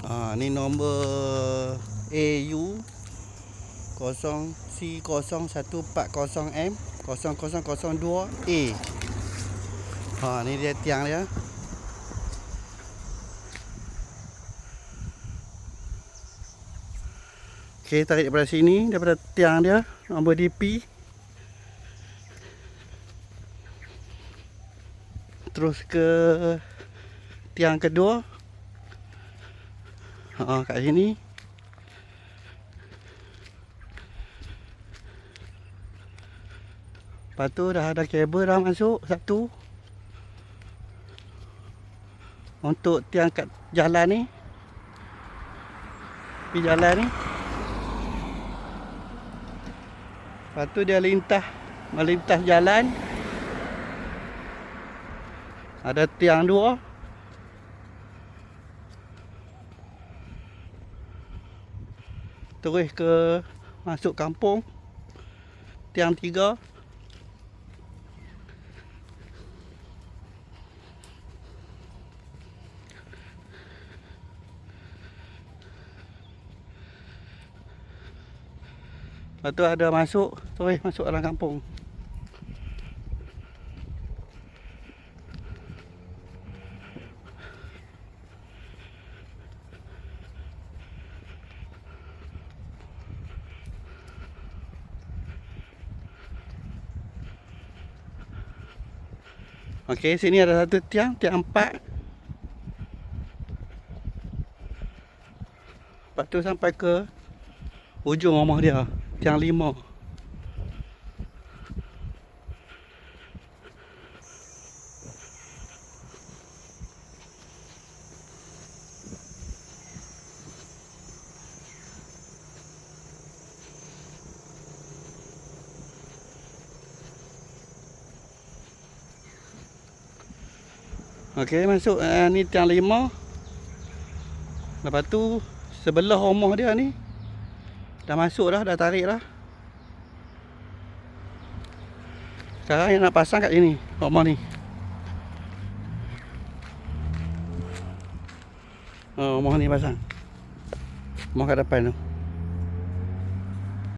Ha, ni nombor AU 0 C0140M 0002A. Ha, ni dia tiang dia. Okey, tarik daripada sini, daripada tiang dia, nombor DP. Terus ke tiang kedua. Ha, kat sini. Lepas tu dah ada kabel dah masuk satu. Untuk tiang kat jalan ni. Pergi jalan ni. Lepas tu dia lintah melintas jalan. Ada tiang dua. Terus ke masuk kampung. Tiang tiga. Lepas tu ada masuk, terus masuk dalam kampung. Okey, sini ada satu tiang, tiang empat. Lepas tu sampai ke ujung rumah dia, tiang lima. Okey, masuk uh, ni tiang lima. Lepas tu sebelah rumah dia ni dah masuk dah, dah tarik dah. Sekarang yang nak pasang kat sini, rumah ni. Oh, rumah ni pasang. Rumah kat depan tu.